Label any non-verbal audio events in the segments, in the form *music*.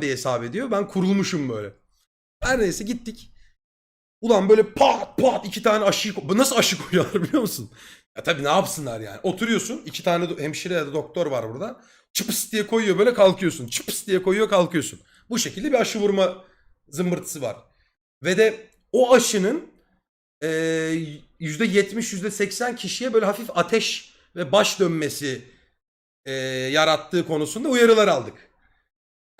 diye hesap ediyor. Ben kurulmuşum böyle. Her neyse gittik. Ulan böyle pat pat iki tane aşı Bu nasıl aşı koyuyorlar *laughs* biliyor musun? Ya tabii ne yapsınlar yani. Oturuyorsun iki tane hemşire ya da doktor var burada. Çıpıs diye koyuyor böyle kalkıyorsun. Çıpıs diye koyuyor kalkıyorsun. Bu şekilde bir aşı vurma zımbırtısı var. Ve de o aşının eee, %70 %80 kişiye böyle hafif ateş ve baş dönmesi eee, yarattığı konusunda uyarılar aldık.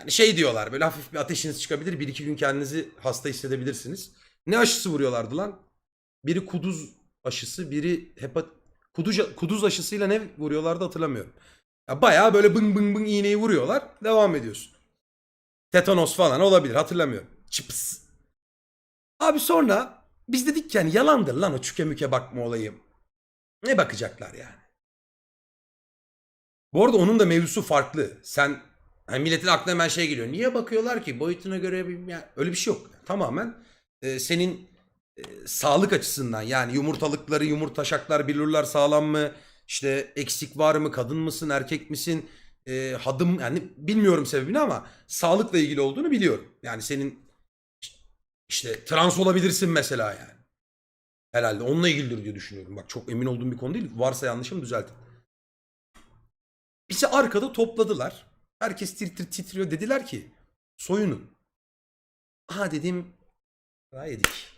Yani şey diyorlar böyle hafif bir ateşiniz çıkabilir. Bir iki gün kendinizi hasta hissedebilirsiniz. Ne aşısı vuruyorlardı lan? Biri kuduz aşısı, biri hepat kuduz, kuduz aşısıyla ne vuruyorlardı hatırlamıyorum. Ya bayağı böyle bıng bıng bıng iğneyi vuruyorlar. Devam ediyorsun. Tetanos falan olabilir hatırlamıyorum. Çıpıs. Abi sonra biz dedik ki yani yalandır lan o çüke müke bakma olayı. Ne bakacaklar yani? Bu arada onun da mevzusu farklı. Sen hani milletin aklına hemen şey geliyor. Niye bakıyorlar ki? Boyutuna göre yani öyle bir şey yok. Tamamen e, senin e, sağlık açısından yani yumurtalıkları, yumurtaşaklar, billurlar sağlam mı? İşte eksik var mı? Kadın mısın, erkek misin? E, hadım yani bilmiyorum sebebini ama sağlıkla ilgili olduğunu biliyorum. Yani senin işte trans olabilirsin mesela yani. Herhalde onunla ilgilidir diye düşünüyorum. Bak çok emin olduğum bir konu değil. Varsa yanlışım düzeltin. Bizi arkada topladılar. Herkes tir tir titriyor. Dediler ki soyunun. Aha dedim. Daha yedik.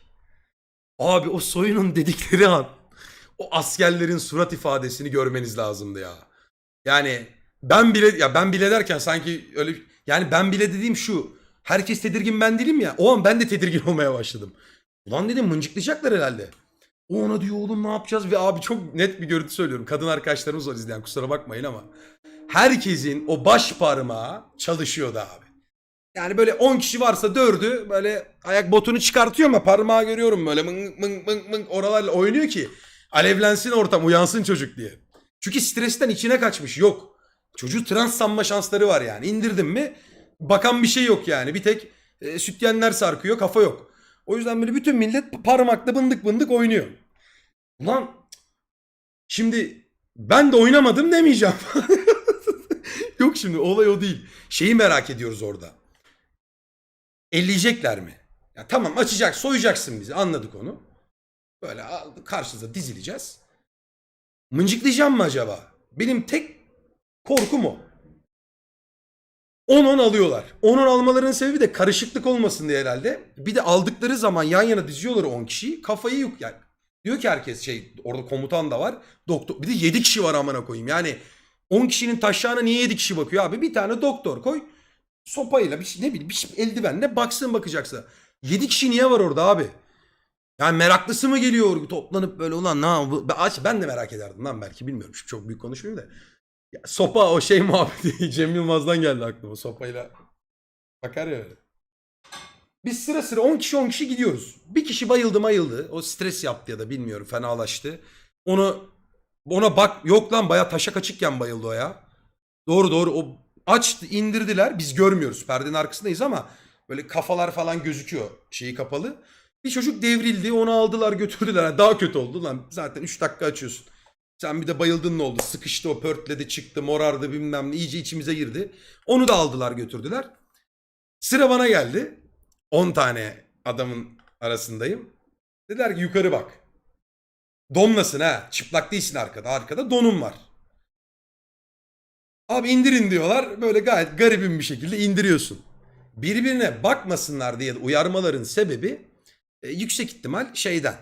Abi o soyunun dedikleri an o askerlerin surat ifadesini görmeniz lazımdı ya. Yani ben bile ya ben bile derken sanki öyle yani ben bile dediğim şu. Herkes tedirgin ben değilim ya. O an ben de tedirgin *laughs* olmaya başladım. Ulan dedim mıncıklayacaklar herhalde. O ona diyor oğlum ne yapacağız ve abi çok net bir görüntü söylüyorum. Kadın arkadaşlarımız var izleyen kusura bakmayın ama. Herkesin o baş parmağı çalışıyordu abi. Yani böyle 10 kişi varsa 4'ü böyle ayak botunu çıkartıyor ama parmağı görüyorum böyle mıng mıng mıng mıng oralarla oynuyor ki alevlensin ortam uyansın çocuk diye. Çünkü stresten içine kaçmış yok. Çocuğu trans sanma şansları var yani. İndirdim mi bakan bir şey yok yani. Bir tek e, sütyenler sarkıyor kafa yok. O yüzden böyle bütün millet parmakla bındık bındık oynuyor. Ulan şimdi ben de oynamadım demeyeceğim. *laughs* yok şimdi olay o değil. Şeyi merak ediyoruz orada. Elleyecekler mi? Ya tamam açacak soyacaksın bizi anladık onu. Böyle karşınıza dizileceğiz. Mıncıklayacağım mı acaba? Benim tek korkum o. 10-10 alıyorlar. 10-10 almalarının sebebi de karışıklık olmasın diye herhalde. Bir de aldıkları zaman yan yana diziyorlar 10 kişiyi. Kafayı yok yani. Diyor ki herkes şey orada komutan da var. Doktor bir de 7 kişi var amına koyayım. Yani 10 kişinin taşağına niye 7 kişi bakıyor abi? Bir tane doktor koy. Sopayla bir şey, ne bileyim bir şey, eldivenle baksın bakacaksa. 7 kişi niye var orada abi? Yani meraklısı mı geliyor toplanıp böyle ulan ne ben, ben de merak ederdim lan belki bilmiyorum. Şimdi çok büyük konuşmayayım da. Ya, sopa o şey *laughs* muhabbeti Cem Yılmaz'dan geldi aklıma sopayla. Bakar ya öyle. Biz sıra sıra 10 kişi 10 kişi gidiyoruz. Bir kişi bayıldı bayıldı. O stres yaptı ya da bilmiyorum fenalaştı. Onu ona bak yok lan baya taşak açıkken bayıldı o ya. Doğru doğru o açtı indirdiler. Biz görmüyoruz perdenin arkasındayız ama böyle kafalar falan gözüküyor şeyi kapalı. Bir çocuk devrildi onu aldılar *laughs* götürdüler. Daha kötü oldu lan zaten 3 dakika açıyorsun. Sen bir de bayıldın ne oldu? Sıkıştı o pörtledi çıktı morardı bilmem ne iyice içimize girdi. Onu da aldılar götürdüler. Sıra bana geldi. 10 tane adamın arasındayım. Dediler ki yukarı bak. Donlasın ha. Çıplak değilsin arkada. Arkada donun var. Abi indirin diyorlar. Böyle gayet garibim bir şekilde indiriyorsun. Birbirine bakmasınlar diye uyarmaların sebebi e, yüksek ihtimal şeyden.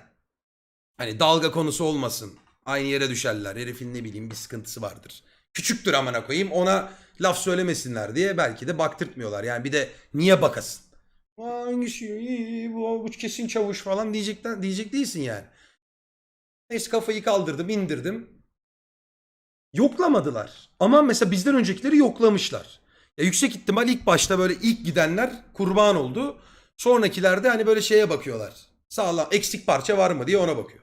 Hani dalga konusu olmasın. Aynı yere düşerler. Herifin ne bileyim bir sıkıntısı vardır. Küçüktür amına koyayım ona laf söylemesinler diye belki de baktırtmıyorlar. Yani bir de niye bakasın? Aa, Hangi bu, bu kesin çavuş falan diyecekten diyecek değilsin yani. Neyse kafayı kaldırdım indirdim. Yoklamadılar. Ama mesela bizden öncekileri yoklamışlar. Ya yüksek ihtimal ilk başta böyle ilk gidenler kurban oldu. Sonrakilerde hani böyle şeye bakıyorlar. Sağlam eksik parça var mı diye ona bakıyor.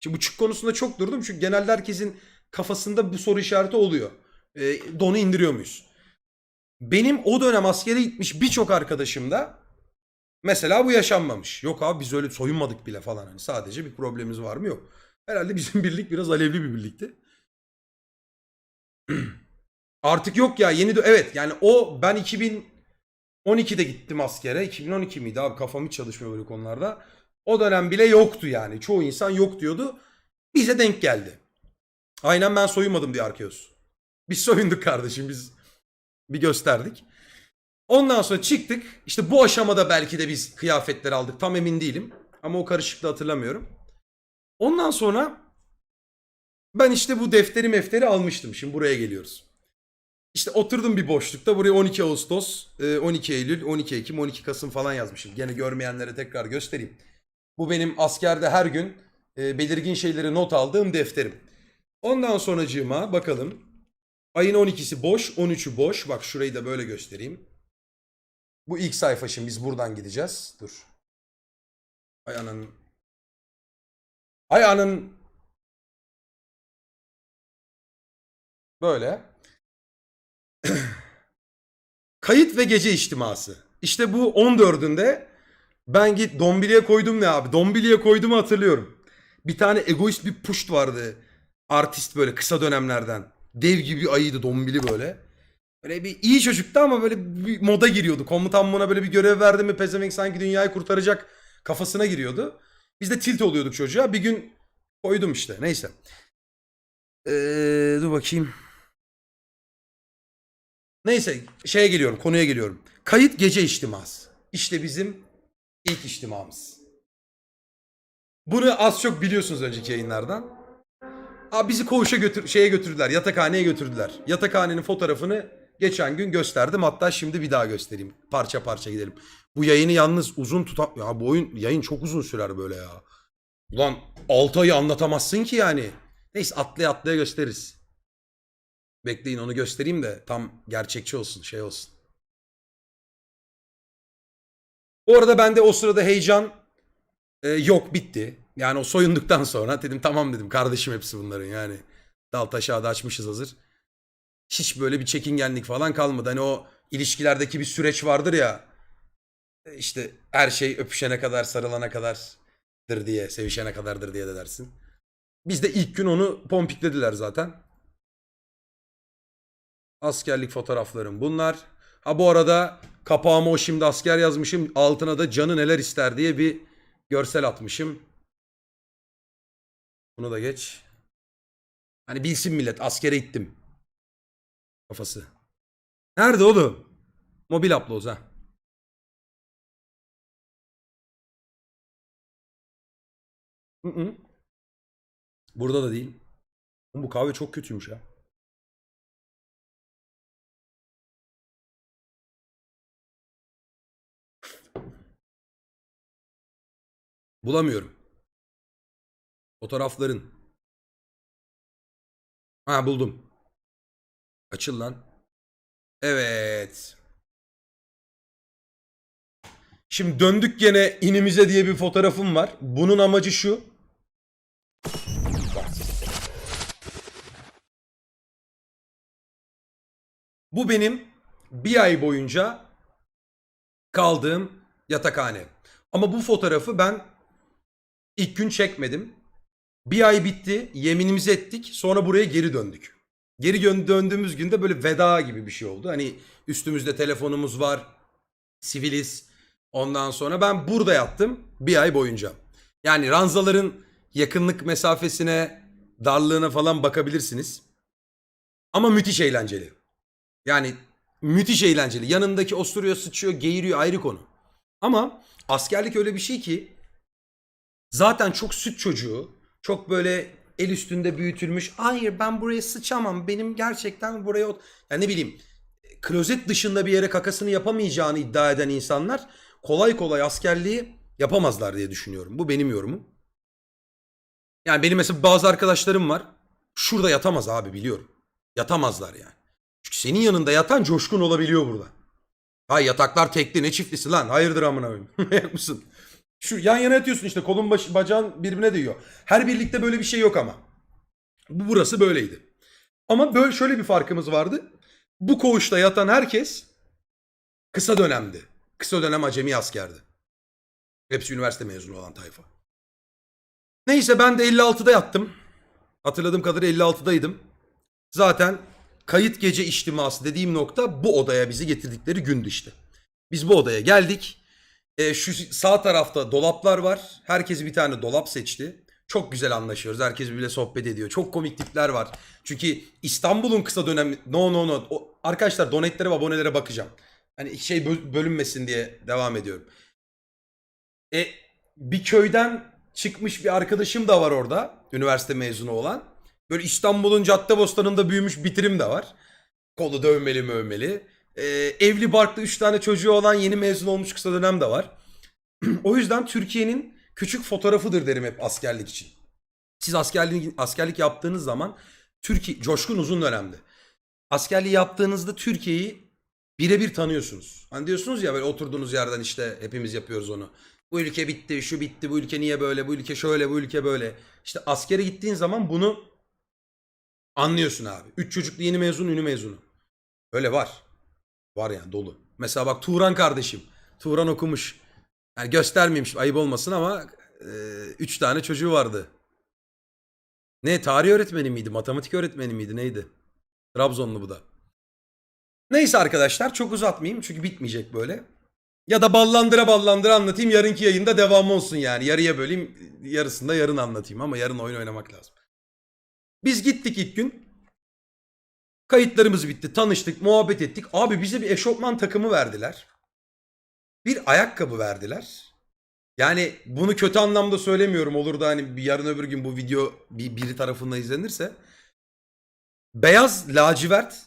Şimdi bu çık konusunda çok durdum çünkü genelde herkesin kafasında bu soru işareti oluyor. E, donu indiriyor muyuz? Benim o dönem askere gitmiş birçok arkadaşım da mesela bu yaşanmamış. Yok abi biz öyle soyunmadık bile falan. Hani sadece bir problemimiz var mı yok. Herhalde bizim *laughs* birlik biraz alevli bir birlikti. *clears throat* Artık yok ya yeni de evet yani o ben 12'de gittim askere. 2012 miydi abi kafam hiç çalışmıyor böyle konularda. O dönem bile yoktu yani. Çoğu insan yok diyordu. Bize denk geldi. Aynen ben soyunmadım diye Arkeos. Biz *laughs* soyunduk kardeşim biz bir gösterdik. Ondan sonra çıktık. İşte bu aşamada belki de biz kıyafetleri aldık. Tam emin değilim. Ama o karışıklığı hatırlamıyorum. Ondan sonra ben işte bu defteri mefteri almıştım. Şimdi buraya geliyoruz. İşte oturdum bir boşlukta. Buraya 12 Ağustos, e, 12 Eylül, 12 Ekim, 12 Kasım falan yazmışım. Gene görmeyenlere tekrar göstereyim. Bu benim askerde her gün e, belirgin şeyleri not aldığım defterim. Ondan sonracığıma bakalım. Ayın 12'si boş, 13'ü boş. Bak şurayı da böyle göstereyim. Bu ilk sayfa şimdi biz buradan gideceğiz. Dur. Ay ananın. Ay anın. Böyle. *clears throat* Kayıt ve gece içtiması. İşte bu 14'ünde ben git Dombili'ye koydum ne abi? Dombili'ye koyduğumu hatırlıyorum. Bir tane egoist bir puşt vardı. Artist böyle kısa dönemlerden. Dev gibi ayıydı Dombili böyle. Böyle bir iyi çocuktu ama böyle bir moda giriyordu. Komutan buna böyle bir görev verdi mi pezevenk sanki dünyayı kurtaracak kafasına giriyordu. Biz de tilt oluyorduk çocuğa. Bir gün koydum işte. Neyse. Ee, dur bakayım. Neyse şeye geliyorum konuya geliyorum. Kayıt gece içtiması. İşte bizim ilk içtimamız. Bunu az çok biliyorsunuz önceki yayınlardan. Abi bizi koğuşa götür şeye götürdüler. Yatakhaneye götürdüler. Yatakhanenin fotoğrafını geçen gün gösterdim. Hatta şimdi bir daha göstereyim. Parça parça gidelim. Bu yayını yalnız uzun tutam... Ya bu oyun yayın çok uzun sürer böyle ya. Ulan 6 ayı anlatamazsın ki yani. Neyse atlaya atlaya gösteririz. Bekleyin onu göstereyim de tam gerçekçi olsun şey olsun. Bu arada ben de o sırada heyecan e, yok bitti. Yani o soyunduktan sonra dedim tamam dedim kardeşim hepsi bunların yani. Dal taşağı da açmışız hazır. Hiç böyle bir çekingenlik falan kalmadı. Hani o ilişkilerdeki bir süreç vardır ya. E, işte her şey öpüşene kadar sarılana kadardır diye sevişene kadardır diye de dersin. Biz de ilk gün onu pompiklediler zaten. Askerlik fotoğraflarım bunlar. Ha bu arada kapağıma o şimdi asker yazmışım. Altına da canı neler ister diye bir görsel atmışım. Bunu da geç. Hani bilsin millet askere gittim. Kafası. Nerede oğlum? Mobil upload ha. Burada da değil. Bu kahve çok kötüymüş ya. Bulamıyorum. Fotoğrafların. Ha buldum. Açıl lan. Evet. Şimdi döndük gene inimize diye bir fotoğrafım var. Bunun amacı şu. Bu benim bir ay boyunca kaldığım yatakhane. Ama bu fotoğrafı ben ilk gün çekmedim. Bir ay bitti, yeminimizi ettik. Sonra buraya geri döndük. Geri döndüğümüz günde böyle veda gibi bir şey oldu. Hani üstümüzde telefonumuz var, siviliz. Ondan sonra ben burada yattım bir ay boyunca. Yani ranzaların yakınlık mesafesine, darlığına falan bakabilirsiniz. Ama müthiş eğlenceli. Yani müthiş eğlenceli. Yanındaki osuruyor, sıçıyor, geğiriyor ayrı konu. Ama askerlik öyle bir şey ki zaten çok süt çocuğu, çok böyle el üstünde büyütülmüş. Hayır ben buraya sıçamam. Benim gerçekten buraya... ot-" Yani ne bileyim klozet dışında bir yere kakasını yapamayacağını iddia eden insanlar kolay kolay askerliği yapamazlar diye düşünüyorum. Bu benim yorumum. Yani benim mesela bazı arkadaşlarım var. Şurada yatamaz abi biliyorum. Yatamazlar yani. Çünkü senin yanında yatan coşkun olabiliyor burada. Hay yataklar tekli ne çiftlisi lan. Hayırdır amına koyayım. *laughs* Manyak mısın? Şu yan yana yatıyorsun işte kolun baş, bacağın birbirine değiyor. Her birlikte böyle bir şey yok ama. Bu burası böyleydi. Ama böyle şöyle bir farkımız vardı. Bu koğuşta yatan herkes kısa dönemdi. Kısa dönem acemi askerdi. Hepsi üniversite mezunu olan tayfa. Neyse ben de 56'da yattım. Hatırladığım kadarıyla 56'daydım. Zaten kayıt gece içtiması dediğim nokta bu odaya bizi getirdikleri gündü işte. Biz bu odaya geldik. E, şu sağ tarafta dolaplar var. Herkes bir tane dolap seçti. Çok güzel anlaşıyoruz. Herkes birbiriyle sohbet ediyor. Çok komik tipler var. Çünkü İstanbul'un kısa dönemi... No no no. O, arkadaşlar donetlere ve abonelere bakacağım. Hani şey bö- bölünmesin diye devam ediyorum. E, bir köyden çıkmış bir arkadaşım da var orada. Üniversite mezunu olan. Böyle İstanbul'un Caddebostanı'nda büyümüş bitirim de var. Kolu dövmeli mövmeli. E, evli barklı 3 tane çocuğu olan yeni mezun olmuş kısa dönem de var. *clears throat* o yüzden Türkiye'nin küçük fotoğrafıdır derim hep askerlik için. Siz askerlik, askerlik yaptığınız zaman Türkiye coşkun uzun dönemde. Askerliği yaptığınızda Türkiye'yi birebir tanıyorsunuz. Hani diyorsunuz ya böyle oturduğunuz yerden işte hepimiz yapıyoruz onu. Bu ülke bitti, şu bitti, bu ülke niye böyle, bu ülke şöyle, bu ülke böyle. İşte askere gittiğin zaman bunu anlıyorsun abi. Üç çocuklu yeni mezun, ünlü mezunu. Öyle var. Var yani dolu. Mesela bak Turan kardeşim. Turan okumuş. Yani göstermeyeyim şimdi, ayıp olmasın ama e, üç tane çocuğu vardı. Ne tarih öğretmeni miydi? Matematik öğretmeni miydi? Neydi? Trabzonlu bu da. Neyse arkadaşlar çok uzatmayayım çünkü bitmeyecek böyle. Ya da ballandıra ballandıra anlatayım yarınki yayında devam olsun yani. Yarıya böleyim yarısında yarın anlatayım ama yarın oyun oynamak lazım. Biz gittik ilk gün. Kayıtlarımız bitti. Tanıştık, muhabbet ettik. Abi bize bir eşofman takımı verdiler. Bir ayakkabı verdiler. Yani bunu kötü anlamda söylemiyorum. Olur da hani bir yarın öbür gün bu video bir biri tarafından izlenirse. Beyaz lacivert.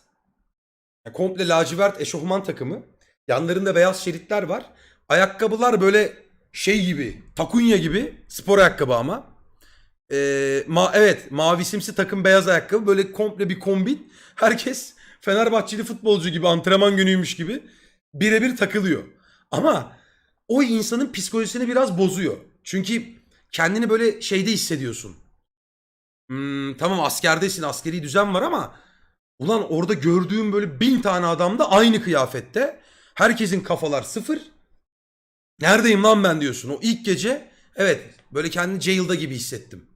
komple lacivert eşofman takımı. Yanlarında beyaz şeritler var. Ayakkabılar böyle şey gibi, takunya gibi. Spor ayakkabı ama. Ee, ma evet mavisimsi takım beyaz ayakkabı böyle komple bir kombin. Herkes Fenerbahçeli futbolcu gibi antrenman günüymüş gibi birebir takılıyor. Ama o insanın psikolojisini biraz bozuyor. Çünkü kendini böyle şeyde hissediyorsun. Hmm, tamam askerdesin askeri düzen var ama ulan orada gördüğüm böyle bin tane adam da aynı kıyafette. Herkesin kafalar sıfır. Neredeyim lan ben diyorsun. O ilk gece evet böyle kendini jail'da gibi hissettim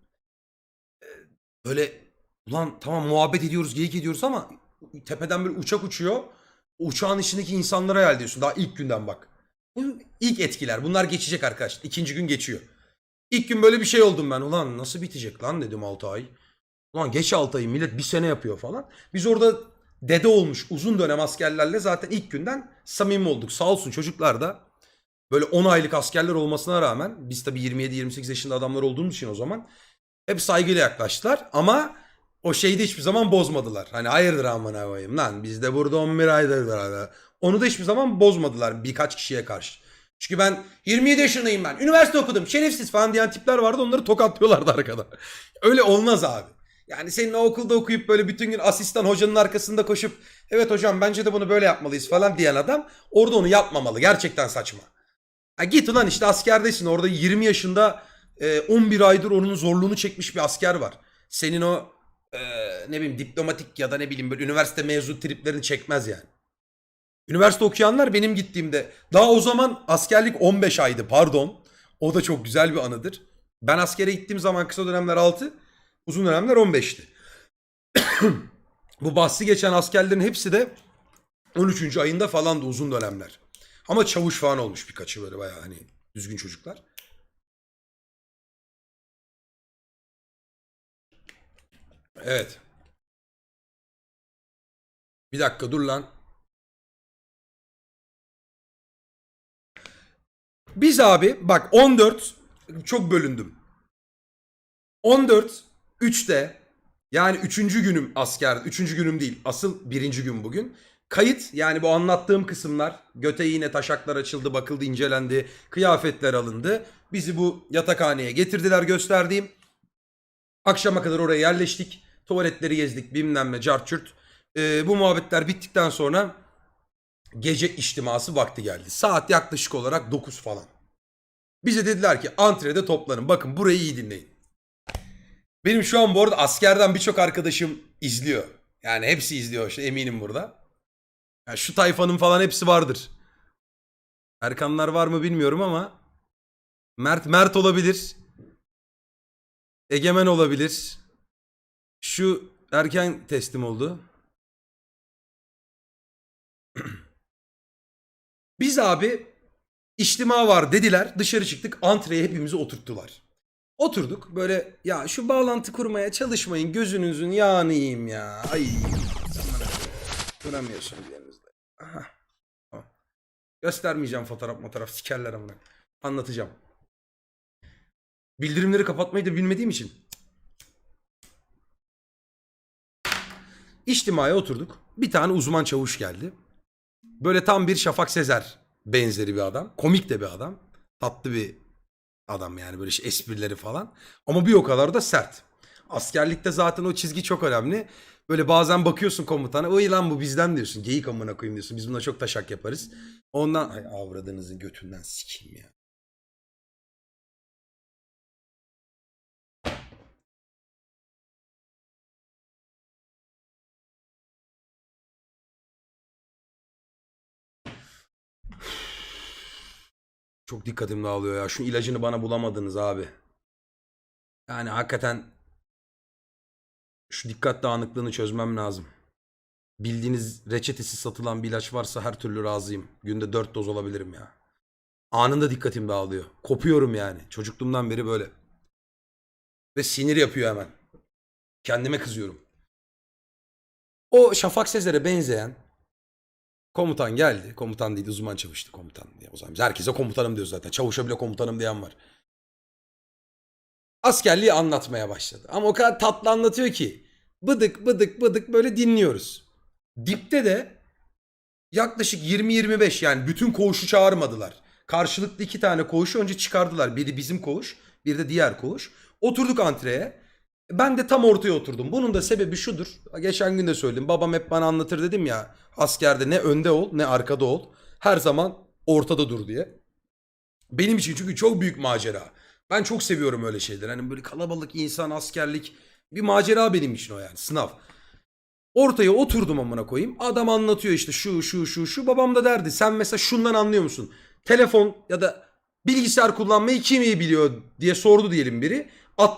böyle ulan tamam muhabbet ediyoruz, geyik ediyoruz ama tepeden bir uçak uçuyor. Uçağın içindeki insanlara hayal diyorsun. Daha ilk günden bak. Bu ilk etkiler. Bunlar geçecek arkadaşlar. İkinci gün geçiyor. İlk gün böyle bir şey oldum ben. Ulan nasıl bitecek lan dedim 6 ay. Ulan geç 6 ayı millet bir sene yapıyor falan. Biz orada dede olmuş uzun dönem askerlerle zaten ilk günden samimi olduk. Sağ olsun çocuklar da böyle 10 aylık askerler olmasına rağmen biz tabii 27-28 yaşında adamlar olduğumuz için o zaman hep saygıyla yaklaştılar ama o şeyi de hiçbir zaman bozmadılar. Hani hayırdır amına koyayım lan biz de burada 11 aydır beraber. Onu da hiçbir zaman bozmadılar birkaç kişiye karşı. Çünkü ben 27 yaşındayım ben. Üniversite okudum. Şerefsiz falan diyen tipler vardı. Onları tokatlıyorlardı arkada. *laughs* Öyle olmaz abi. Yani senin o okulda okuyup böyle bütün gün asistan hocanın arkasında koşup evet hocam bence de bunu böyle yapmalıyız falan diyen adam orada onu yapmamalı. Gerçekten saçma. Ha git ulan işte askerdesin. Orada 20 yaşında e, 11 aydır onun zorluğunu çekmiş bir asker var. Senin o e, ne bileyim diplomatik ya da ne bileyim böyle üniversite mezun triplerini çekmez yani. Üniversite okuyanlar benim gittiğimde daha o zaman askerlik 15 aydı pardon. O da çok güzel bir anıdır. Ben askere gittiğim zaman kısa dönemler 6, uzun dönemler 15'ti. *clears throat* Bu bahsi geçen askerlerin hepsi de 13. ayında falan da uzun dönemler. Ama çavuş falan olmuş birkaçı böyle bayağı hani düzgün çocuklar. Evet. Bir dakika dur lan. Biz abi bak 14 çok bölündüm. 14 3'te yani 3. günüm asker 3. günüm değil asıl 1. gün bugün. Kayıt yani bu anlattığım kısımlar göte yine taşaklar açıldı bakıldı incelendi kıyafetler alındı. Bizi bu yatakhaneye getirdiler gösterdiğim. Akşama kadar oraya yerleştik. Tuvaletleri gezdik bilmem ne carçürt. Ee, bu muhabbetler bittikten sonra gece içtiması vakti geldi. Saat yaklaşık olarak 9 falan. Bize dediler ki antrede toplanın. Bakın burayı iyi dinleyin. Benim şu an bu arada askerden birçok arkadaşım izliyor. Yani hepsi izliyor işte eminim burada. Yani şu tayfanın falan hepsi vardır. Erkanlar var mı bilmiyorum ama Mert Mert olabilir. Egemen olabilir. Şu erken teslim oldu. *clears throat* Biz abi içtima var dediler. Dışarı çıktık. Antreye hepimizi oturttular. Oturduk böyle ya şu bağlantı kurmaya çalışmayın gözünüzün yağını yiyeyim ya. Ay Duramıyorsunuz yerinizde. Göstermeyeceğim fotoğraf fotoğraf sikerler amına. Anlatacağım. Bildirimleri kapatmayı da bilmediğim için. İçtimaya oturduk. Bir tane uzman çavuş geldi. Böyle tam bir Şafak Sezer benzeri bir adam. Komik de bir adam. Tatlı bir adam yani böyle şey, esprileri falan. Ama bir o kadar da sert. Askerlikte zaten o çizgi çok önemli. Böyle bazen bakıyorsun komutana. Oy lan bu bizden diyorsun. Geyik amına koyayım diyorsun. Biz buna çok taşak yaparız. Ondan ay avradınızın götünden sikeyim ya. Çok dikkatim dağılıyor ya. Şu ilacını bana bulamadınız abi. Yani hakikaten şu dikkat dağınıklığını çözmem lazım. Bildiğiniz reçetesi satılan bir ilaç varsa her türlü razıyım. Günde 4 doz olabilirim ya. Anında dikkatim dağılıyor. Kopuyorum yani. Çocukluğumdan beri böyle. Ve sinir yapıyor hemen. Kendime kızıyorum. O Şafak Sezer'e benzeyen komutan geldi. Komutan değil uzman çavuştu komutan diye. O zaman biz herkese komutanım diyoruz zaten. Çavuşa bile komutanım diyen var. Askerliği anlatmaya başladı. Ama o kadar tatlı anlatıyor ki. Bıdık bıdık bıdık böyle dinliyoruz. Dipte de yaklaşık 20-25 yani bütün koğuşu çağırmadılar. Karşılıklı iki tane koğuşu önce çıkardılar. Biri bizim koğuş, bir de diğer koğuş. Oturduk antreye. Ben de tam ortaya oturdum. Bunun da sebebi şudur. Geçen gün de söyledim. Babam hep bana anlatır dedim ya. Askerde ne önde ol ne arkada ol. Her zaman ortada dur diye. Benim için çünkü çok büyük macera. Ben çok seviyorum öyle şeyler. Hani böyle kalabalık insan, askerlik. Bir macera benim için o yani. Sınav. Ortaya oturdum amına koyayım. Adam anlatıyor işte şu şu şu şu. Babam da derdi sen mesela şundan anlıyor musun? Telefon ya da bilgisayar kullanmayı kim iyi biliyor diye sordu diyelim biri.